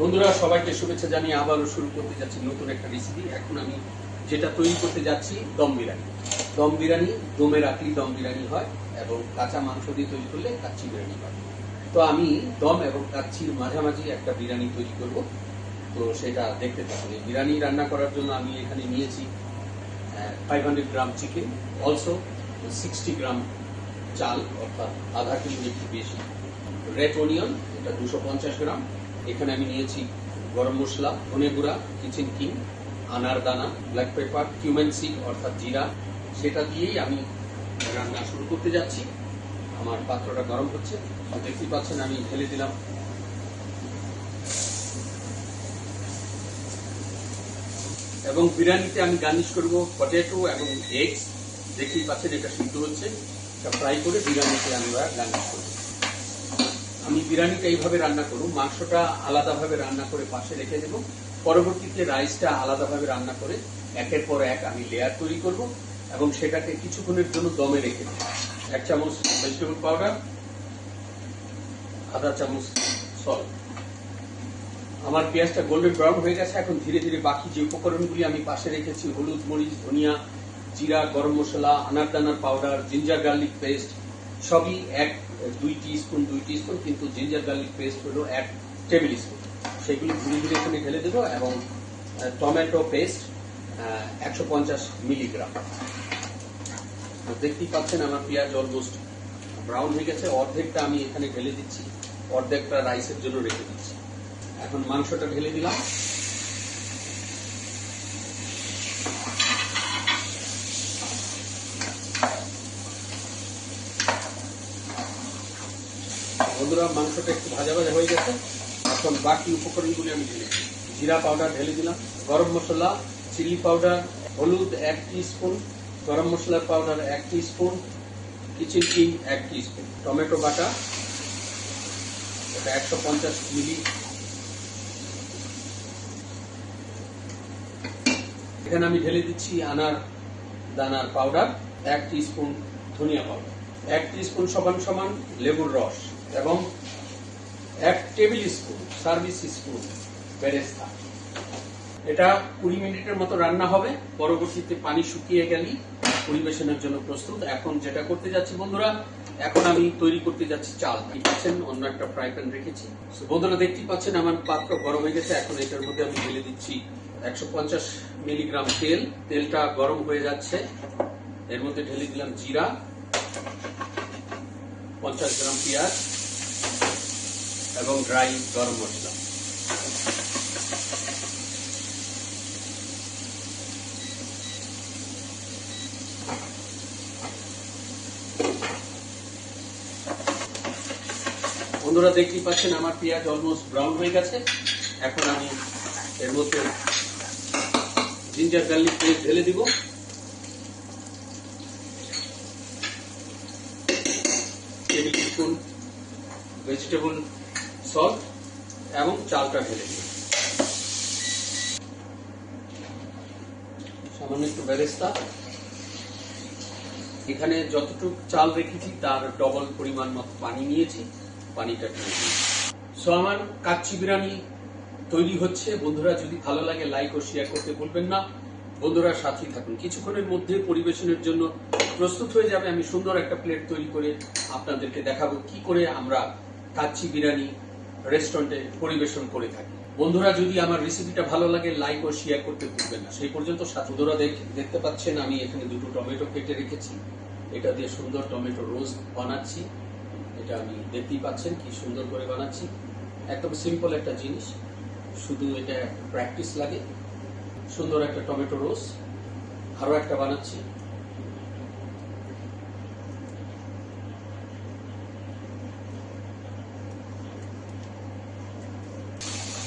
বন্ধুরা, সবাইকে শুভেচ্ছা জানিয়ে আবারও শুরু করতে যাচ্ছি নতুন একটা রেসিপি এখন আমি যেটা তৈরি করতে যাচ্ছি, দম বিরিয়ানি। দম বিরিয়ানি দমের রাখলেই দম বিরিয়ানি হয় এবং কাঁচা মাংস দিয়ে তৈরি করলে কাচ্চি বিরিয়ানি হয়। তো আমি দম এবং কাচ্চির মাঝামাঝি একটা বিরিয়ানি তৈরি করব। তো সেটা দেখতে থাকুন। এই বিরিয়ানি রান্না করার জন্য আমি এখানে নিয়েছি five hundred gram chicken also sixty gram চাল, অর্থাৎ আধা কিলো একটু বেশি। রেড অনিয়ন এটা দুশো পঞ্চাশ গ্রাম। এখানে আমি নিয়েছি গরম মশলা, ধনে গুঁড়া কিচেন কিং আনার দানা ব্ল্যাক পেপার কিউমেন সিড অর্থাৎ জিরা। সেটা দিয়েই আমি রান্না শুরু করতে যাচ্ছি। আমার পাত্রটা গরম হচ্ছে। তো দেখতেই পাচ্ছেন, আমি ফেলে দিলাম। এবং বিরিয়ানিতে আমি গার্নিশ করব পটেটো এবং এগস দেখতেই পাচ্ছেন, এটা সিদ্ধ হচ্ছে। এটা ফ্রাই করে বিরিয়ানিতে আমরা গার্নিশ করব। আমি বিরিয়ানিটা এইভাবে রান্না করব মাংসটা আলাদাভাবে রান্না করে পাশে রেখে দেব। পরবর্তীতে রাইসটা আলাদাভাবে রান্না করে একের পর এক আমি লেয়ার তৈরি করব এবং সেটাকে কিছুক্ষণের জন্য দমে রেখে দেব। এক চামচ ভেজিটেবল পাউডার আধা চামচ সল্ট আমার পেঁয়াজটা গোল্ডেন ব্রাউন হয়ে গেছে, এখন ধীরে ধীরে বাকি যে উপকরণগুলি আমি পাশে রেখেছি, হলুদ মরিচ, ধনিয়া, জিরা, গরম মশলা আনারদানার পাউডার জিঞ্জার গার্লিক পেস্ট সবই এক দুই স্পুন দুই স্পুন কিন্তু জিঞ্জার গার্লিক পেস্ট হলো এক টেবিল স্পুন সেগুলি ধীরে ধীরে এখানে ঢেলে দেবো এবং টমেটো পেস্ট একশো পঞ্চাশ মিলিগ্রাম দেখতেই পাচ্ছেন আমার পেঁয়াজ অলমোস্ট ব্রাউন হয়ে গেছে। অর্ধেকটা আমি এখানে ঢেলে দিচ্ছি। অর্ধেকটা রাইসের জন্য রেখে দিচ্ছি। এখন মাংসটা ঢেলে দিলাম। বন্ধুরা, মাংসটা একটু ভাজা ভাজা হয়ে গেছে। এখন বাকি উপকরণগুলি আমি ঢেলে জিরা পাউডার ঢেলে দিলাম। গরম মশলা, চিলি পাউডার, হলুদ এক স্পুন গরম মশলার পাউডার এক স্পুন কিচেন কিং এক স্পুন টমেটো বাটা, এটা একশো পঞ্চাশ মিলি। এখানে আমি ঢেলে দিচ্ছি আনার দানার পাউডার, এক স্পুন ধনিয়া পাউডার। এক স্পুন সমান সমান লেবুর রস। এবং এক টেবিল স্পুন, সার্ভিস স্পুন, বেরেস্তা। এটা কুড়ি মিনিটের মতো রান্না হবে, পরবর্তীতে পানি শুকিয়ে গেলেই পরিবেশনের জন্য প্রস্তুত। এখন যেটা করতে যাচ্ছি বন্ধুরা, এখন আমি তৈরি করতে যাচ্ছি চাল। পাচ্ছেন? অন্য একটা ফ্রাই প্যান রেখেছি। বন্ধুরা, দেখতেই পাচ্ছেন আমার পাত্র গরম হয়ে গেছে। এখন এটার মধ্যে আমি ঢেলে দিচ্ছি একশো পঞ্চাশ মিলিগ্রাম তেল। তেলটা গরম হয়ে যাচ্ছে। এর মধ্যে ঢেলে দিলাম জিরা, পঞ্চাশ গ্রাম পেঁয়াজ এবং ড্রাই গরম মশলা। বন্ধুরা, দেখতেই পাচ্ছেন আমার পেঁয়াজ অলমোস্ট ব্রাউন হয়ে গেছে। এখন আমি এর মধ্যে জিঞ্জার গার্লিক পেস্ট ঢেলে দিব। টেবিল স্পুন ভেজিটেবল সল্ট এবং চালটা ঢেলে দিব সামান্য একটু বেরেস্তা। এখানে যতটুকু চাল রেখেছি, তার ডবল পরিমাণ মতো পানি নিয়েছি। পানিটা ঢেলে দিয়েছি সো আমার কাচ্চি বিরিয়ানি তৈরি হচ্ছে। বন্ধুরা, যদি ভালো লাগে লাইক ও শেয়ার করতে ভুলবেন না। বন্ধুরা, সাথেই থাকুন। কিছুক্ষণের মধ্যে পরিবেশনের জন্য প্রস্তুত হয়ে যাবে। আমি সুন্দর একটা প্লেট তৈরি করে আপনাদেরকে দেখাবো কি করে আমরা কাচ্চি বিরিয়ানি রেস্টুরেন্টে পরিবেশন করে থাকি। বন্ধুরা, যদি আমার রেসিপিটা ভালো লাগে লাইক ও শেয়ার করতে ভুলবেন না। সেই পর্যন্ত বন্ধুরা দেখ- দেখতে পাচ্ছেন আমি এখানে দুটো টমেটো কেটে রেখেছি। এটা দিয়ে সুন্দর টমেটো রোজ বানাচ্ছি। এটা আমি দেখতেই পাচ্ছেন কি সুন্দর করে বানাচ্ছি। একদম সিম্পল একটা জিনিস। শুধু এটা প্র্যাকটিস লাগে। সুন্দর একটা টমেটো রোজ আরও একটা বানাচ্ছি।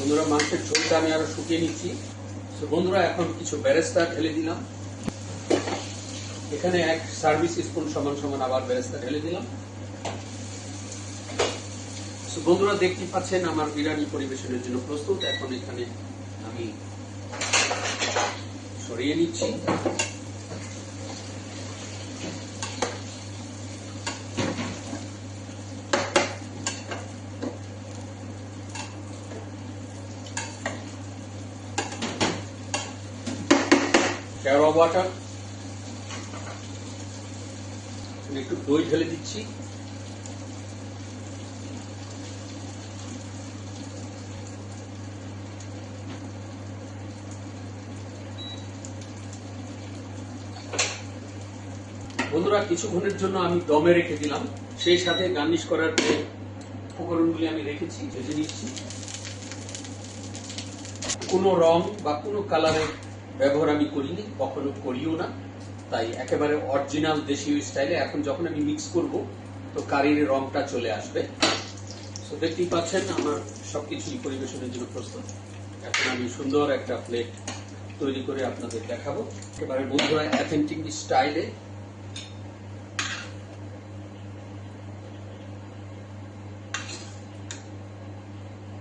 বন্ধুরা, মাংসের ঝোলটা আমি আরও শুকিয়ে নিচ্ছি। তো বন্ধুরা, এখন কিছু বেরেস্তা ঢেলে দিলাম। এখানে এক সার্ভিস স্পুন সমান সমান আবার বেরেস্তা ঢেলে দিলাম। বন্ধুরা, দেখতে পাচ্ছেন আমার বিরিয়ানি পরিবেশনের জন্য প্রস্তুত। এখন এখানে আমি সরিয়ে নিচ্ছি। কেওড়া ওয়াটার। একটু দই ঢেলে দিচ্ছি। বন্ধুরা, কিছুক্ষণের জন্য আমি দমে রেখে দিলাম। সেই সাথে গার্নিশ করার যে উপকরণগুলি আমি রেখেছি, ভেজে নিচ্ছি। কোনো রং বা কোনো কালারের ব্যবহার আমি করিনি, কখনো করিও না। তাই একেবারে অরিজিনাল দেশীয় স্টাইলে এখন যখন আমি মিক্স করব, তো কারির রংটা চলে আসবে। তো দেখতেই পাচ্ছেন আমার সবকিছুই পরিবেশনের জন্য প্রস্তুত। এখন আমি সুন্দর একটা প্লেট তৈরি করে আপনাদের দেখাবো। একেবারে বন্ধুরা অ্যাথেন্টিক স্টাইলে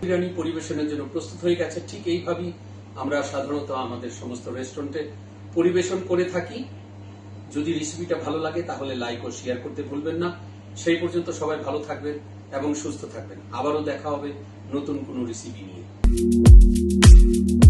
বিরিয়ানি পরিবেশনের জন্য প্রস্তুত হয়ে গেছে। ঠিক এইভাবেই আমরা সাধারণত আমাদের সমস্ত রেস্টুরেন্টে পরিবেশন করে থাকি। যদি রেসিপিটা ভালো লাগে, তাহলে লাইক ও শেয়ার করতে ভুলবেন না। সেই পর্যন্ত সবাই ভালো থাকবেন এবং সুস্থ থাকবেন। আবারও দেখা হবে নতুন কোনো রেসিপি নিয়ে।